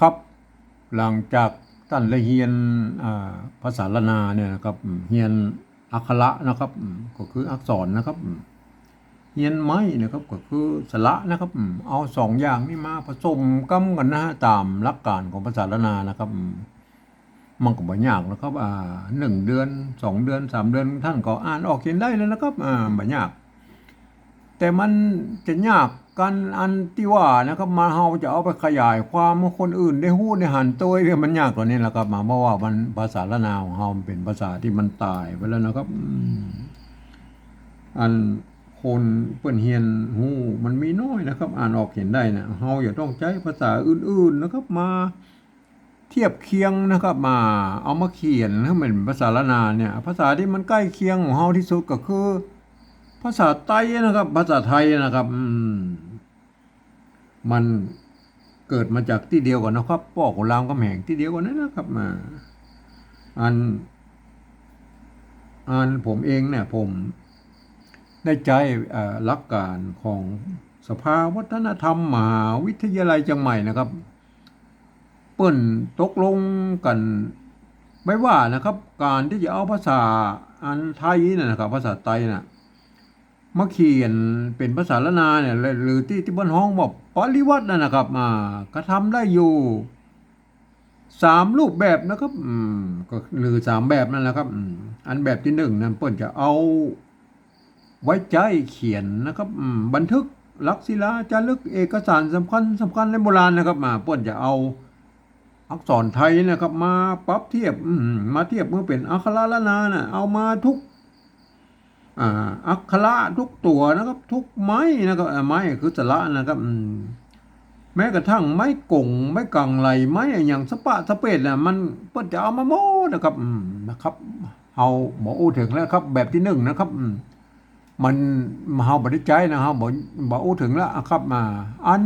ครับ หลังจากท่านได้เรียนภาษาละนาเนี่ยนะครับเรียนอักขระนะครับ ก็คืออักษรนะครับเรียนไม้นะครับก็คือสระนะครับ เอาสองอย่างนี้มาผสมกันกันนะฮะตามหลักการของภาษาละนานะครับมมันก็บ่ยากนะครับอ่าหนึ่งเดือนสองเดือนสามเดือนท่านก็อ่านออกเขียนได้แล้วนะครับอ่าบ่ยาก แต่มันจะยาก กันอันที่ว่านะครับมาเฮาจะเอาไปขยายความให้คนอื่นได้ฮู้ได้หันตัวเนี่ยมันยากกว่านี้แหละครับมาเพราะว่ามันภาษาละนาของเฮามันเป็นภาษาที่มันตายไปแล้วนะครับอันคนเปิ้นเฮียนฮู้มันมีน้อยนะครับ อ่านออกเขียนได้นะเฮาอย่าต้องใช้ภาษาอื่น ๆนะครับมาเทียบเคียงนะครับมาเอามาเขียนให้มันเป็นภาษาละนาเนี่ย ภาษาที่มันใกล้เคียงของเฮาที่สุดก็คือ ภาษาไต้นะครับ ภาษาไทยนะครับ อืม มันเกิดมาจากที่เดียวกันนะครับพ่อของรามกำแห่งที่เดียวกันนั่นนะครับมาอันอันผมเองเนี่ยผมได้ใจเอ่อหลักการของสภาวัฒนธรรมมหาวิทยาลัยเชียงใหม่นะครับ เปิ้นตกลงกันไม่ว่านะครับ การที่จะเอาภาษาอันไทยนะนะครับ ภาษาไทยน่ะ มาเขียนเป็นภาษาละนาเนี่ยหรือที่ที่บนห้องบอกปริวัตินะนะครับมาก็ทำได้อยู่สามรูปแบบนะครับ อืมก็หรือสามแบบนั่นแหละครับอันแบบที่หนึ่งนั้นเปิ้นจะเอา ไว้ใจเขียนนะครับบันทึกลักษิลาจารึกเอกสารสำคัญสำคัญในโบราณนะครับมาเปิ้นจะเอา อักษรไทยนะครับ มาปรับเทียบอืมาเทียบเมื่อเป็นอักขระละนานะเอามาทุก อักขระทุกตัวนะครับ ทุกไม้นะครับไม้คือสระนะครับมแม้กระทั่งไม้กงไม้กังไหลไม้อย่างสปะสเปดนะมันเปิ้นจะเอามาโมนะครับนะครับเอาหมออู้ถึงแล้วครับ แบบที่หนึ่งนะครับอืมมันเฮาบ่ได้ใจนะครับบ่บ่อู้ถึงแล้วครับมาอัน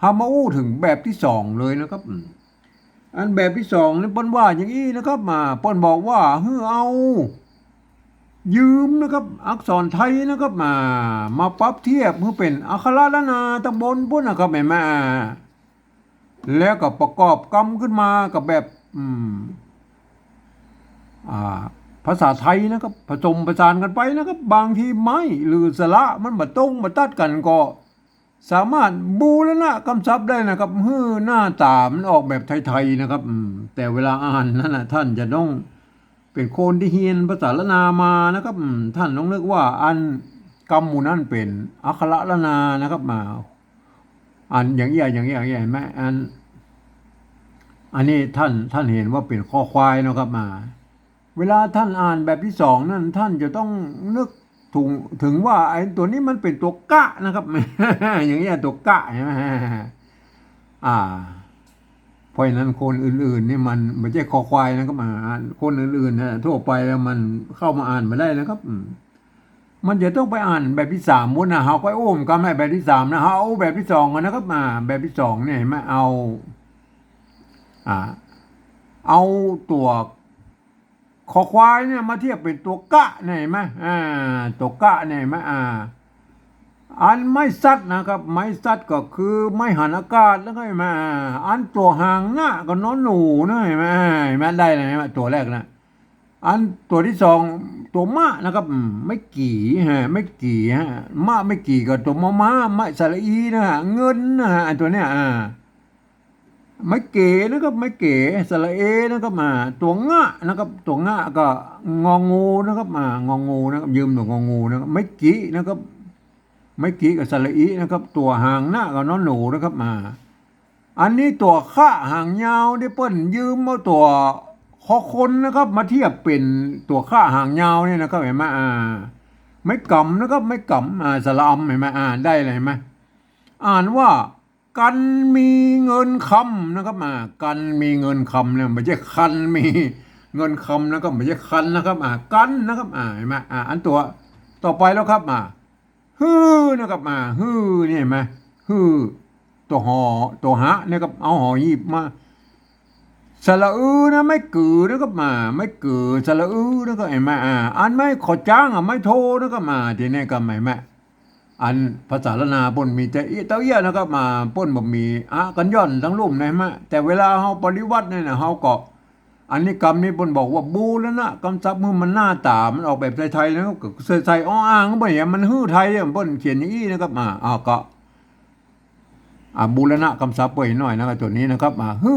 เฮามาอู้ถึงแบบที่สองเลยนะครับอันแบบที่สองนี่เปิ้นว่าอย่างนี้นะครับ มาเปิ้นบอกว่าเฮ้อเอา ยืมนะครับอักษรไทยนะครับมา มาปรับเทียบเพื่อเป็นอักขระละนาตำบลพุ่นนะครับแม่แม่แล้วก็ประกอบกรรมขึ้นมากับแบบอืมอ่าภาษาไทยนะครับผสมประสานกันไปนะครับ บางทีไม้หรือสระมันมาตรงมาตัดกันก็ สามารถบูรณะกำซับได้นะครับเฮือหน้าตามันออกแบบไทยๆนะครับแต่เวลาอ่านนั่นนะท่านจะต้อง เป็นคนที่เฮียนภาษาละนามานะครับท่านต้องนึกว่าอันกรรมมูนั้นเป็นอักขระละนานะครับมา อันอย่างเงี้ยอย่างเงี้ยอย่างเงี้ยเห็นไหมอัน อันนี้ท่านท่านเห็นว่าเป็นข้อควายนะครับมา เวลาท่านอ่านแบบที่สองนั่นท่านจะต้องนึกถึงถึงว่าไอ้ตัวนี้มันเป็นตัวกะนะครับ อย่างเงี้ยตัวกะใช่ไหมอ่า เพราะฉะนั้นคนอื่นๆนี่มันไม่ใช่คอควายนะครับมาอ่านคนอื่นๆนะทั่วไปแล้วมันเข้ามาอ่านมาได้นะครับมันจะต้องไปอ่านแบบที่สามมุนนะเฮาก็โอ้มก็ไม่แบบที่สามนะเฮาเอาแบบที่สองกันนะครับมาแบบที่สองเนี่ยเห็นไหมเอาอ่าเอาตัวคอควายเนี่ยมาเทียบเป็นตัวกะเนี่ยเห็นไหมอ่าตัวกะเนี่ยเห็นไหมอ่า อันไม่ซัดนะครับ ไม่ซัดก็คือไม่หันอากาศแล้วก็เห็นไหมอ่าอันตัวหางหน้าก็นอนหนูนะเห็นไหมเห็นได้เลยเห็นไหมตัวแรกนะอันตัวที่สองตัวมะนะครับ ไม่กี่ฮะไม่กี่ฮะมะไม่กี่ก็ตัวมะม้าไม่สระอีนะฮะเงินนะฮะอันตัวเนี้ยอ่าไม่เก๋นะครับไม่เก๋สระเอนะครับมาตัวงะนะครับตัวงะก็งองูนะครับมางองูนะครับยืมตัวงองูนะครับไม่กี่นะครับ ไม่กี่กับสระอีนะครับ ตัวหางหน้ากับน้องหนูนะครับมา อันนี้ตัวข้าหางยาวได้เปิ้นยืมเอาตัวคอคนนะครับ มาเทียบเป็นตัวข้าหางยาวเนี่ยนะครับเห็นไหมอ่า ไม่กำนะครับไม่กำอ่าสระอำเห็นไหมอ่าได้เลยเห็นไหมอ่านว่ากันมีเงินคำนะครับมากันมีเงินคำเนี่ยไม่ใช่คันมีเงินคำนะครับไม่ใช่คันนะครับอ่ากันนะครับอ่าเห็นไหมอ่าอันตัวต่อไปแล้วครับมา ฮือนะครับมาฮือนี่เห็นไหมฮือตัวหอตัวหะนะครับเอาหอหยิบมาสระอือนะไม่กือนะครับมา ไม่กือสระอือนะครับเห็นไหมอ่าอันไม่ขอจ้างอะไม่โทรนะครับมาทีนี้ก็ไม่แม่อันภาษาละนาป่นมีแต่อีเต้าเอี้ยนะครับมาป่นบ่มีอะกันย่อนทั้งรุ่มนะฮะแต่เวลาเฮาปฏิวัติเนี่ยนะเฮาก็ อันนี้กรรมนี้ป่นบอกว่าบูแล้วนะกำซับมือมันหน้าตา มันออกแบบไทยๆนะครับก็ใส่ใส่อ้ออ้างก็บ่เห็นมันฮื้อไทยอะป่นเขียนอย่างนี้นะครับมาอ้าวก็อ่าบูรณะคำศัพท์ไว้หน่อยนะครับตัวนี้นะครับอ่าฮื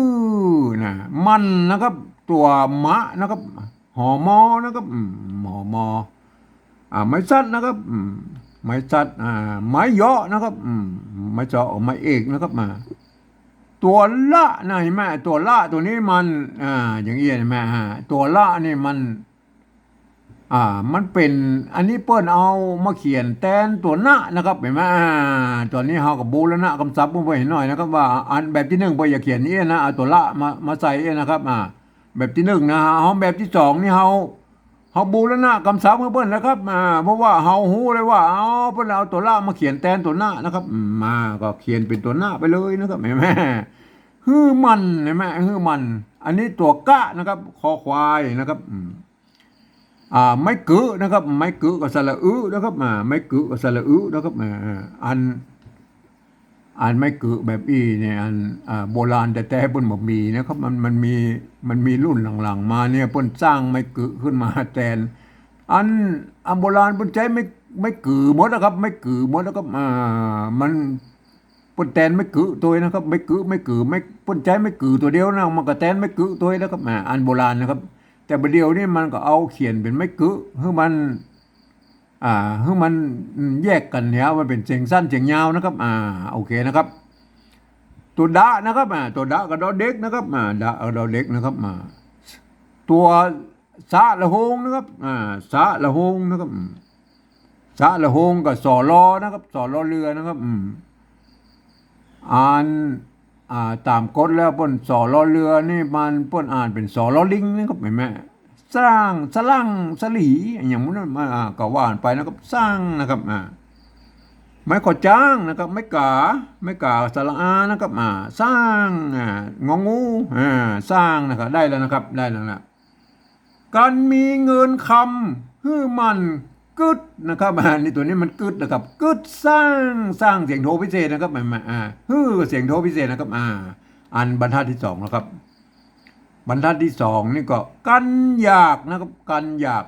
อนะมันนะครับ ตัวมะนะครับหอมอนะครับหอมออ่าไม้ซัดนะครับไม้ซัดอ่าไม้เยาะนะครับไม้เจาะไม้เอกนะครับมา ตัวละนะเห็นไหมตัวละตัวนี้มันอ่าอย่างเงี้ยเห็นไหมฮะตัวละนี่มัน อ่า มันเป็น อันนี้เปิ้นเอามาเขียนแทนตัวหน้านะครับเห็นไหมอ่าตัวนี้เฮากับบูรณะคำศัพท์ไปเห็นหน่อยนะครับ ว่าอันแบบที่หนึ่งไปอย่าเขียนนี้นะเอาตัวละมามาใส่เองนะครับ อ่า แบบที่หนึ่งนะฮะเฮาแบบที่สองนี่เฮาเฮาบูรณะคำศัพท์เพิ่นนะครับอ่าเพราะว่าเฮาฮู้เลยว่าเอาเพิ่นเอาตัวละมาเขียนแทนตัวหน้านะครับมมาก็เขียนเป็นตัวหน้าไปเลยนะครับเห็นไหม ฮือมันเห็นไหมฮือมัน อันนี้ตัวกะนะครับ คอควายนะครับอ่าไม่กึนะครับ ไม่กึกับสระอึนะครับอ่าไม่กึกับสระอึนะครับอ่าอันอันไม่กึแบบอีเนี่ยอันอ่าโบราณแต่แต่เปิ้นบ่มีนะครับมันมันมีมันมีรุ่นหลังๆ มาเนี่ยเปิ้นสร้างไม่กึขึ้นมาแทนอันอันโบราณเปิ้นใช้ไม่ไม่กึหมดนะครับ ไม่กึหมดนะครับอ่ามัน ปิ้นแทนไม่กึตัวนะครับ ไม่กึไม่กึไม่ปิ้นใช้ไม่กึตัวเดียวนะมันก็แทนไม่กึตัวนะครับอ่าอันโบราณนะครับ แต่ประเดี๋ยวนี้มันก็เอาเขียนเป็นไม่กึให้มัน อ่าให้มันแยกกันเนี่ยมันเป็นเสียงสั้นเสียงยาวนะครับ อ่าโอเคนะครับ ตัวดะนะครับอ่าตัวดะกับดอเด็กนะครับอ่าดะกับดอเด็กนะครับอ่าตัวสะละหงนะครับอ่าสะละหงนะครับสะละหงกับสอลอนะครับสอลอเรือนะครับ อืม อ่านอ่าตามกฎแล้วเป้นสอลอเรือนี่มันเป้นอ่านเป็นสอลอลิงนะครับเห็นไหมสร้างสลังสลีอย่างนั้นมาอ่าก็ว่านไปนะครับสร้างนะครับอ่าไม่ก่อจ้างนะครับ ไม่กาไม่กาสระอานะครับอ่าสร้างอ่างองูอ่าสร้างนะครับได้แล้วนะครับได้แล้วนะการมีเงินคำฮือมัน กึดนะครับอ่านี่ตัวนี้มันกึดนะครับกึดสร้างสร้างเสียงโทพิเศษนะครับมาอ่าฮือเสียงโทพิเศษนะครับอ่าอันบรรทัดที่สองนะครับ บรรทัดที่สองนี่ก็กันอยากนะครับ กันอยาก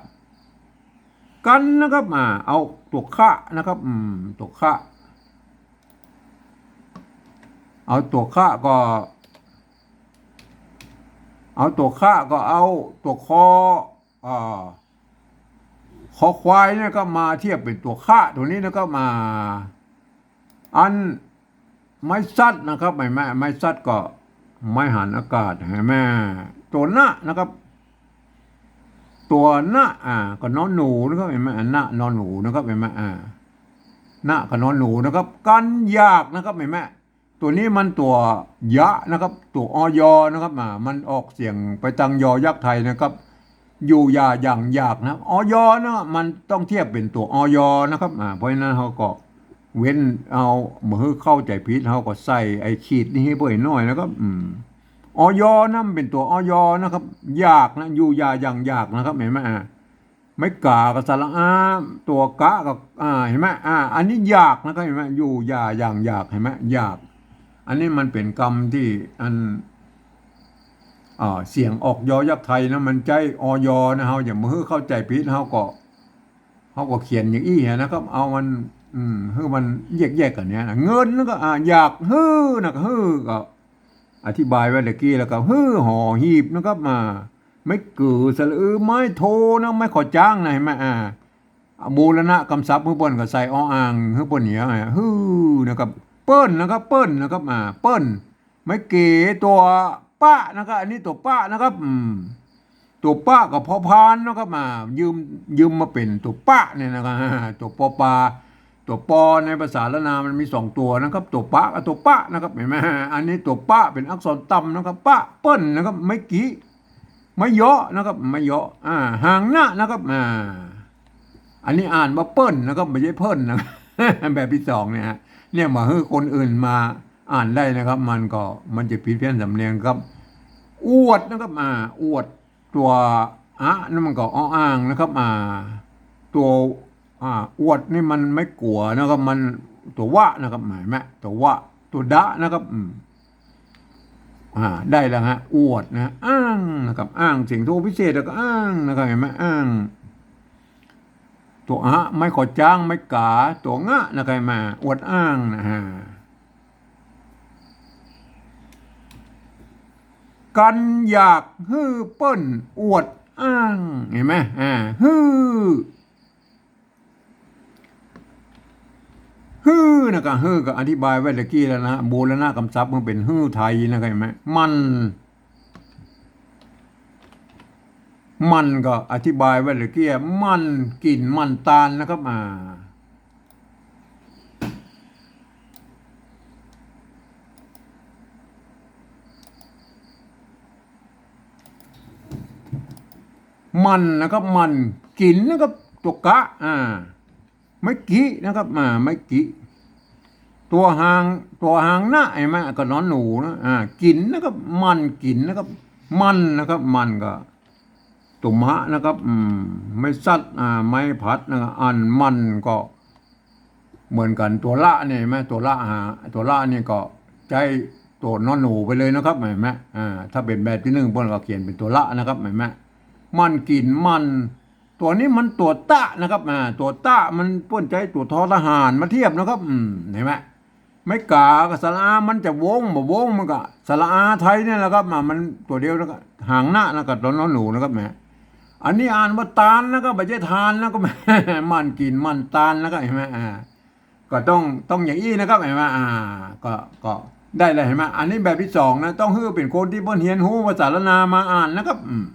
กันนะครับอ่าเอาตัวคะนะครับอืมตัวคะเอาตัวคะก็ เอาตัวคะก็เอาตัวคออ่า คอควายเนี่ยก็มาเทียบเป็นตัวคะตัวนี้นะก็มา อันไม้ซัดนะครับไม่แม่ไม้ซัดก็ไม้หันอากาศเห็นไหมตัวหน้านะครับ ตัวหน้าอ่าก็นอนหนูนะครับเห็นไหมอ่าหน้านอนหนูนะครับเห็นไหมอ่าหน้าก็นอนหนูนะครับ กันยากนะครับเห็นไหมตัวนี้มันตัวยะนะครับ ตัวออยนะครับอ่ามันออกเสียงไปตังยอยักษ์ไทยนะครับ อยู่ยาอย่างยากนะออยนะมันต้องเทียบเป็นตัวออยนะครับอ่าเพราะฉะนั้นเขาก็เว้นเอาเมื่อเข้าใจผิดเขาก็ใส่ไอ้ขีดนี่ให้เพื่อนหน่อยนะครับอืมออยนั่นเป็นตัวออยนะครับ ยากนะอยู่ยาอย่างยากนะครับเห็นไหมอ่าไม่กากับสระอาตัวกะกับอ่าเห็นไหมอ่า อันนี้ยากนะครับเห็นไหมอยู่ยาอย่างยากเห็นไหมยาก อันนี้มันเป็นกรรมที่อัน เสียงออกยอยักษ์ไทยนะมันใจออยนะเฮาอย่ามือเข้าใจผิดเฮาก็เฮาก็เขียนอย่างอี้นะครับ เอามัน อืมฮือมันแยกๆกันเนี้ยนะเงินก็อ่าอยากฮือนะก็ฮือก็ อธิบายไว้ตะกี้แล้วก็ฮือห่อหีบนะครับมาไม่กือสะอือไม้โทนะไม่ขอจ้างนะเห็นไหมอ่าบูรณะคำศัพท์ฮือเปิ้นก็ใส่อ้ออ่างเฮื่อเปิ้นเหนียวไงฮือนะครับ เปิ้นนะครับ เปิ้นนะครับอ่าเปิ้นไม่เก๋ตัว ป้านะครับอันนี้ตัวป้านะครับอืมตัวป้ากับพอพานนะครับมายืมยืมมาเป็นตัวป้าเนี่ยนะครับตัวปอปลาตัวปอในภาษาละนามันมีสองตัวนะครับ ตัวป้ากับตัวป้านะครับเห็นไหมอันนี้ตัวป้าเป็นอักษรต่ำนะครับป้าเปิ้ลนะครับไม่กี้ไม่เยอะนะครับไม่เยอะอ่าห่างหน้านะครับอ่าอันนี้อ่านว่าเปิ้ลนะครับไม่ใช่เพิ่นนะแบบที่สองเนี่ยเนี่ยมาให้คนอื่นมา อ่านได้นะครับ มันก็มันจะผิดเพี้ยนสำเนียงครับ อวดนะครับอ่าอวดตัวอะนั่นมันก็อ้ออ่างนะครับอ่าตัวอ่าอวดนี่มันไม่กลัวนะครับ มันตัววะนะครับหมายไหมตัววะตัวดะนะครับอ่าได้แล้วฮะอวดนะอ้างนะครับอ้างสิ่งโทพิเศษแล้วก็อ้างนะครับเห็นไหมอ้าง ตัวอะไม่ขอจ้างไม่กา ตัวงะนะครับมาอวดอ้างนะฮะ กันอยากฮื้อเปิ้นอวดอ้าง เห็นไหมอ่าฮื้อฮื้อนะครับฮื้อก็อธิบายไว้ตะกี้แล้วนะโบราณคำศัพท์มันเป็นฮื้อไทยนะครับเห็นไหมมัน มันก็อธิบายไว้ตะกี้มันกลิ่นมันตาลนะครับอ่า มันนะครับมันกลิ่นนะครับตัวกะอ่าไม่กี่นะครับมาไม่กี่ตัวหางตัวหางหน้าไอ้แม่ก็นอนหนูนะอ่ากินนะครับมันกินนะครับ มันนะครับ มันก็ตุมะนะครับอืมไม่ซัดอ่าไม่พัดนะครับอันมันก็ เหมือนกันตัวละเนี่ยเห็นไหมตัวละหาตัวละเนี่ยก็ใจตัวนอนหนูไปเลยนะครับเห็นไหมอ่าถ้าเป็นแบบที่หนึ่งพวกเราก็เขียนเป็นตัวละนะครับเห็นไหม มันกินมัน ตัวนี้มันตัวตะนะครับอ่าตัวตะมันป้นใจตัวทอทหารมาเทียบนะครับอืมเห็นไหมไม่กากับสระอามันจะวงบ่วงมันก็สระอาไทยเนี่ยแหละครับอ่ามันตัวเดียวนะครับห่างหน้านะครับตัวน้องหนูนะครับแหมอันนี้อ่านว่าตาลนะครับไม่ใช่ทานนะครับแมมันกินมันตาลนะครับเห็นไหมอ่าก็ต้องต้องอย่างนี้นะครับเห็นไหมอ่า ก็ก็ได้เลยเห็นไหมอันนี้แบบที่สองนะต้องฮื้อเป็นคนที่เพิ่นเฮียนหูภาษาละนามาอ่านนะครับอืม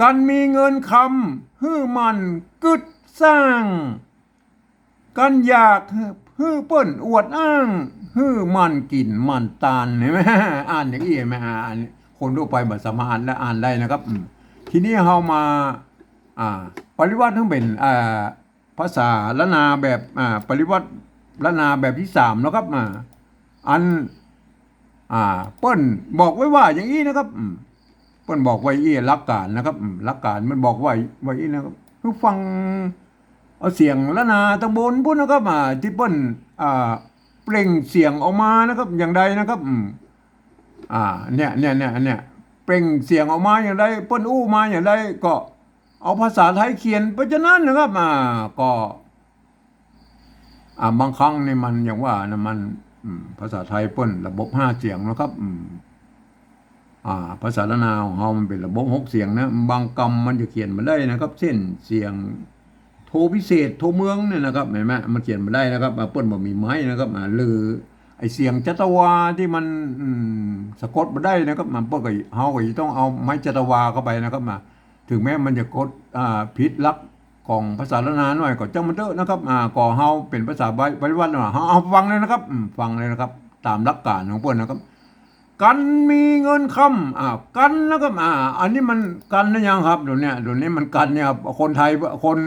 การมีเงินคำฮื้อมันกึดสร้างการอยากฮื้อเปิ้นอวดอ้างฮื้อมันกินมันตาลเห็นไหมอ่านอย่างนี้เห็นไหมอ่านคนทั่วไปบัสมาอ่านและอ่านได้นะครับ ทีนี้เรามาอ่าปริวัติทั้งเป็นอ่าภาษาละนาแบบอ่าปริวัติละนาแบบที่สามนะครับอ่าอันอ่าเปิ้นบอกไว้ว่าอย่างนี้นะครับอื มเปิ้นบอกไว้อีหลักการนะครับอืมหลักการมันบอกไว้ไว้อีนะครับคือฟังเอาเสียงละนาตะบนพุ่นนะครับอ่าที่เปิ้นอ่าเปล่งเสียงออกมานะครับ อย่างใดนะครับอ่าเนี่ยเนี่ยเนี่ยเนี่ยเปล่งเสียงออกมาอย่างใดเปิ้นอู้มาอย่างใดก็เอาภาษาไทยเขียนไปจะนั้นนะครับอ่าก็อ่าบางครั้งในมันอย่างว่านะมันภาษาไทยเปิ้นระบบห้าเสียงนะครับ อ่าภาษาละนาของเรามันเป็นระบบหกเสียงนะ บางกรรมมันจะเขียนมาได้นะครับ เช่นเสียงโทพิเศษโทเมืองเนี่ยนะครับเห็นไหมมันเขียนมาได้นะครับอ่าเปิ้นบ่มีไม้นะครับอ่าหรือไอเสียงจัตวาที่มันสะกดมาได้นะครับมันเปิ้นก็เฮาก็ต้องเอาไม้จัตวาเข้าไปนะครับมาถึงแม้มันจะกดอ่าผิดลักของภาษาละนาหน่อยก็จังมันเถอะนะครับอ่าก็เฮาเป็นภาษาบริวัติว่าเฮาเอาฟังเลยนะครับฟังเลยนะครับ ตามหลักการของเปิ้นนะครับ กันมีเงินคำอ่ากันแล้วก็อ่าอันนี้มันกันนะยังครับเดี๋ยวนี้เดี๋ยวนี้มันกันเนี่ยครับคนไทยคน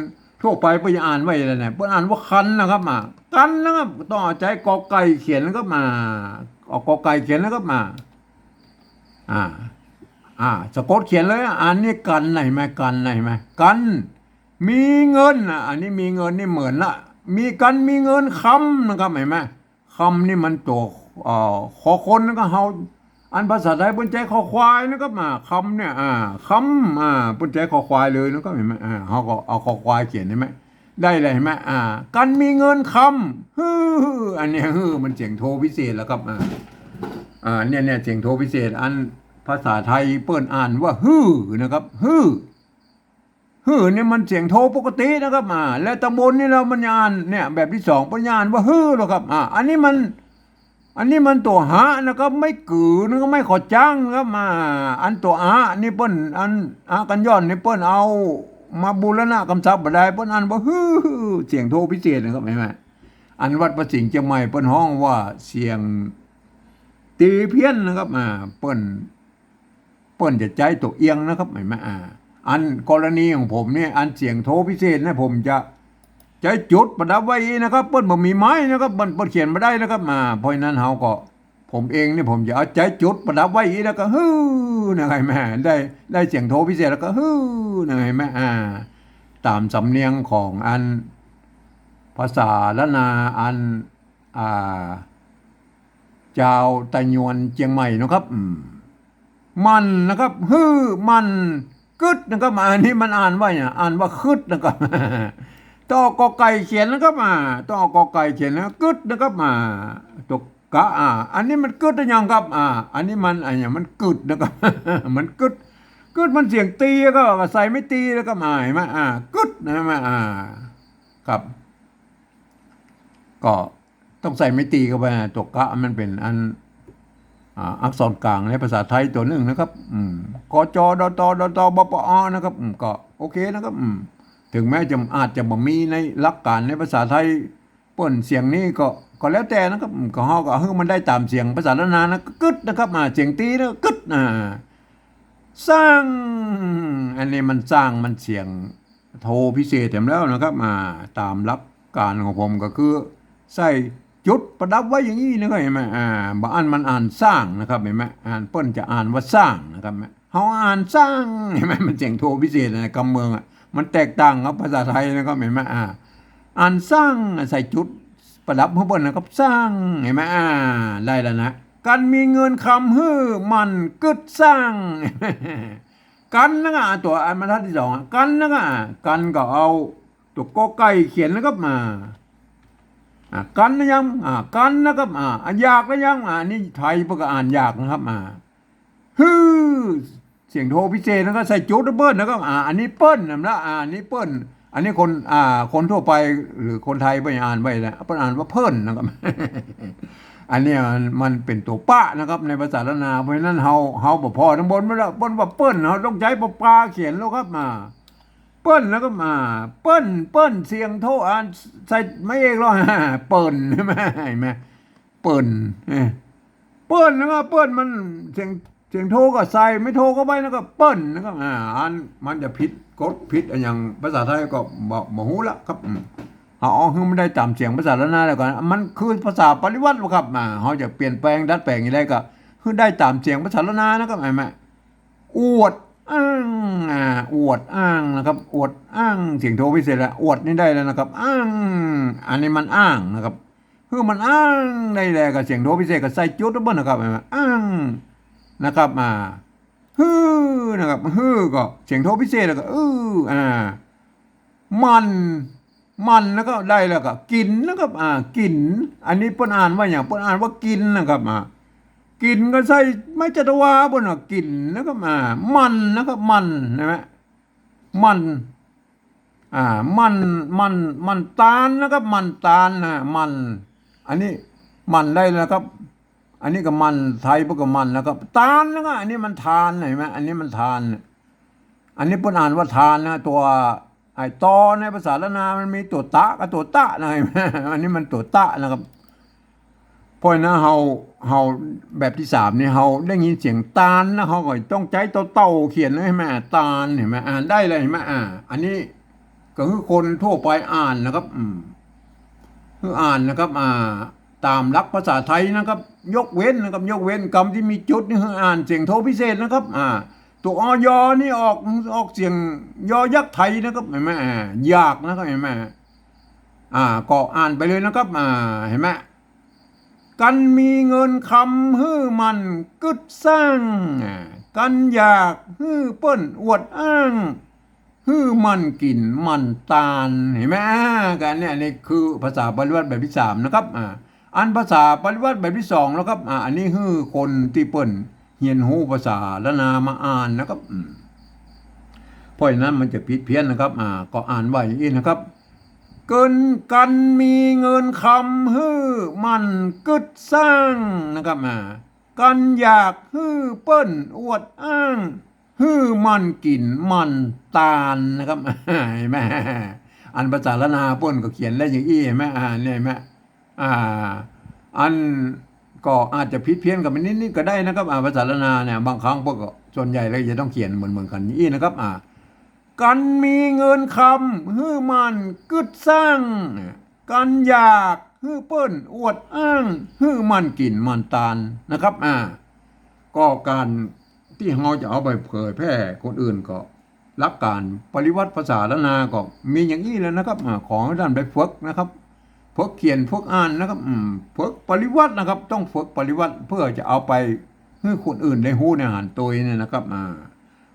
ทั่วไปเพื่ออ่านไว้เลยเนี่ยเพื่ออ่านว่าคันนะครับมากันนะครับต้องเอาใจกอไก่เขียนแล้วก็มาเอากอไก่เขียนแล้วก็มา อ่า อ่าสะกดเขียนเลยอันนี้กันไหนไหมกันไหนไหมกัน มีเงินอะอันนี้มีเงินนี่เหมือนละมีกันมีเงินคำนะครับเห็นไหมคำนี่มันตัวเอ่อขอคนแล้วก็เฮา อันภาษาไทยเป็นใจคอควายนะครับมาคำเนี่ยอ่าคำอ่าเป็นใจคอควายเลยนะครับเห็นไหมอ่าเฮาก็เอาคอควายเขียนเห็นไหมได้เลยเห็นไหมอ่า กันมีเงินคำฮืออันนี้ฮือมันเสียงโทพิเศษแล้วครับอ่าอ่าเนี่ยเนี่ยเสียงโทพิเศษ อันภาษาไทยเปิ้นอ่านว่าฮือนะครับฮือฮือเนี่ยมันเสียงโทปกตินะครับอ่าและตำบลนี่เรามันยานเนี่ยแบบที่สองปัญญานว่าฮือหรอครับอ่าอันนี้มัน อันนี้มันตัวหานะครับไม่กือนะครับไม่ขอจ้างนะครับมา อันตัวอานี่เปิ้นอันอากันย้อนนี่เปิ้นเอา มาบูรณะกำซับบ่ได้เปิ้นอ่านว่าฮือเสียงโทพิเศษนะครับเห็นไหมอันวัดประสิงห์เชียงใหม่เปิ้นห้องว่าเสียงตีเพี้ยนนะครับอ่าเปิ้นเปิ้นจะใจตกเอียงนะครับเห็นไหมอ่าอันกรณีของผมเนี่ยอันเสียงโทพิเศษนะผมจะ ใจจุดประดับไว้นะครับเปิ้นบ่มีไม้นะครับเปิ้นเปิ้นเขียนมาได้นะครับมาเพราะนั้นเฮาก็ ผมเองนี่ผมจะเอาใจจุดประดับไว้แล้วก็ฮือนะไงแม่ได้ได้เสียงโทพิเศษแล้วก็ฮือนะไงแม่อ่า ตามสำเนียงของอัน ภาษาละนาอันอ่าเจ้าไตยวนเจียงใหม่นะครับมันนะครับฮือมันกึดนะครับอันนี้มันอ่านว่าเนี่ยอ่านว่าคึดนะครับ ต่อกอไก่เขียนนะครับมาต่อกอไก่เขียนนะกึดนะครับมาตกกะอ่าอันนี้มันกึดหรือยังครับอ่าอันนี้มันอันนี้มันกึดนะครับ มันกึดกึดมันเสียงตีก็ใส่ไม่ตีแล้วก็หมาเห็นไหมอ่ากึดนะมาอ่าครับ ก็ต้องใส่ไม่ตีเข้าไปตัวกะมันเป็นอันอักษรกลางในภาษาไทยตัวหนึ่งนะครับ อืมกจดตดตบปอนะครับ อืมก็โอเคนะครับ อืม ถึงแม้จะอาจจะบ่มีในหลักการในภาษาไทยเปิ้นเสียงนี้ก็ก็แล้วแต่นะครับก็เฮาก็เฮ้มันได้ตามเสียงภาษาละนานะกึดนะครับมาเสียงตีนะกึดอ่าสร้าง อันนี้มันสร้างมันเสียงโทพิเศษเต็มแล้วนะครับมาตามหลักการของผมก็คือ ใส่จุดประดับไว้อย่างนี้นะครับเห็นไหมอ่าบางอันมันอ่านสร้างนะครับเห็นไหมอ่านเปิ้นจะอ่านว่าสร้างนะครับเฮาอ่านสร้างเห็นไหมมันเสียงโทพิเศษในคำเมืองอะ มันแตกต่างกับภาษาไทยนะครับเห็นไหมอ่าอ่านสร้างใส่จุดประดับข้างบนนะครับสร้างเห็นไหมอ่าได้แล้วนะการมีเงินคำฮื้อมันกึดสร้าง กันนะอะตัวอันบรรทัดที่สองกันนะอะกันก็เอา ตัวกอไก่เขียนนะครับมาอะกันนะยังอ่ากันนะครับอ่าอยากนะยังอ่านี่ไทยพื่อก็อ่านอยากนะครับอ่าฮือ เสียงโทรพิเศษนะครับใส่จุดเบิ้ลนะครับอ่าอันนี้เปิ้ลนะอ่าอันนี้เปิ้ลอันนี้คนอ่าคนทั่วไปหรือคนไทยไม่อ่านไปนะเปิ้ลอ่านว่าเพิ่นนะครับ อันนี้มันเป็นตัวปะนะครับ ในภาษาละนาเพราะฉะนั้นเฮาเฮาบ่พอทั้งบนไม่ละบนว่าเปิ้ลเฮาต้องใช้ปปลาเขียนแล้วครับมาเปิ้ลแล้วก็มา เปิ้ลเปิ้ลเสียงโทอ่านใส่ไม่เองหรอกเปิ้ลใช่ไหมเห็นไหมเปิ้ลเอ้ยเปิ้ลแล้วก็เปิ้ลมันเสียง เสียงโทก็ใส่ไม่โทก็ไปแล้วก็เปิ้ลนะครับอ่าอันมันจะผิดกฎผิดอนอย่างภาษาไทยก็บอกบ่ฮู้ละครับอืมเอาเอาคือมันได้ตามเสียงภาษาละนาแล้วกันมันคือภาษาปริวัติครับอ่าเฮาจะเปลี่ยนแปลงดัดแปลงอย่างไรก็คือได้ตามเสียงภาษาละนานะครับเห็นไหมอวดอ้างอ่าอวดอ้างนะครับ อวดอ้างเสียงโทพิเศษแล้วอวดนี่ได้แล้วนะครับ อ้าง อันนี้มันอ้างนะครับ คือมันอ้างได้แล้วกับเสียงโทพิเศษกับใส่จุดดับเบิลนะครับเห็นไหมอ้าง นะครับมาฮือนะครับฮือก็เสียงโทพิเศษแล้วก็เอออ่ามันมันแล้วก็ได้แล้วก็กินนะครับอ่ากิน อันนี้เปิ้นอ่านว่าอย่างเปิ้นอ่านว่ากินนะครับอ่ากินก็ใส่ไม่จัตวาบนอะกินแล้วก็มามันนะครับมันใช่ไหมมันอ่ามันมันมันตาลนะครับมันตาลนะมัน อันนี้มันได้แล้วครับ อันนี้ก็มันไทยพวกก็มันแล้วก็ตาลนะครับอันนี้มันทานเห็นไหมอันนี้มันทาน อันนี้เพิ่นอ่านว่าทานนะตัวไอ้ตอในภาษาละนา มันมีตัวตะกับตัวตะนะเห็นไหมอันนี้มันตัวตะนะครับพราะฉะเฮาเฮาแบบที่สามเนี่ยเฮาได้ยินเสียงตาลนะเฮาก็ต้องใจเต้าเต้าเขียนเลยเห็นไหมตาลเห็นไหมอ่านได้เลยเห็นไหมอ่า อันนี้ก็คือคนทั่วไปอ่านนะครับ อืมคืออ่านนะครับ อ่า ตามหลักภาษาไทยนะครับ ยกเว้นนะครับยกเว้นคำที่มีจุดนี่คืออ่านเสียงโทพิเศษนะครับอ่าตัวอยอนี่ออกออกเสียงยอยักษ์ไทยนะครับเห็นไหมยากนะครับเห็นไหมอ่าก็อ่านไปเลยนะครับอ่าเห็นไหมกันมีเงินคำฮื้อมันกึดสร้างอ่ากันอยากฮื้อเปิ้นอวดอ้างฮื้อมันกินมันตาลเห็นไหมอ่ากันเนี่ยนี่คือภาษาปริวัตแบบที่สามนะครับอ่า อันภาษาปริวัติแบบที่สองแล้วครับอ่าอันนี้ฮื้อคนที่เปิ้นเฮียนหูภาษาละนามาอ่านนะครับเพราะฉะนั้นมันจะผิดเพี้ยนนะครับ อ่า ก็อ่านไว้อย่างนี้นะครับ เกินกันมีเงินคำฮื้อมันกึดสร้างนะครับมากันอยากฮื้อเปิ้นอวดอ้างฮื้อมันกินมันตาลนะครับเห็นไหมอันภาษาละนาเปิ้นก็เขียนได้อย่างอี้เห็นไหมอ่าเนี่ยเห็นไหม อ่าอันก็อาจจะผิดเพี้ยนกับมันนิดๆก็ได้นะครับอ่าภาษาละนาเนี่ยบางครั้งพวกส่วนใหญ่เลยจะต้องเขียนเหมือนเหมือนกันอย่างอี้นะครับอ่ากันมีเงินคำฮื้อมันกึดสร้าง กันอยากฮื้อเปิ้นอวดอ้างฮื้อมันกินมันตาลนะครับอ่าก็การที่เราจะเอาไปเผยแพร่คนอื่นก็หลักการปริวัติภาษาละนาก็มีอย่างนี้แล้วนะครับอขอให้ท่านไปฝึกนะครับ พวกเขียนพวกอ่านนะครับอืมฝึกปริวัตินะครับ ต้องฝึกปริวัติเพื่อจะเอาไปให้คนอื่นได้หู้ในอาหารตัวเนี่ยนะครับอ่า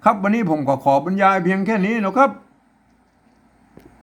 ครับวันนี้ผมก็ขอบรรยายเพียงแค่นี้นะครับ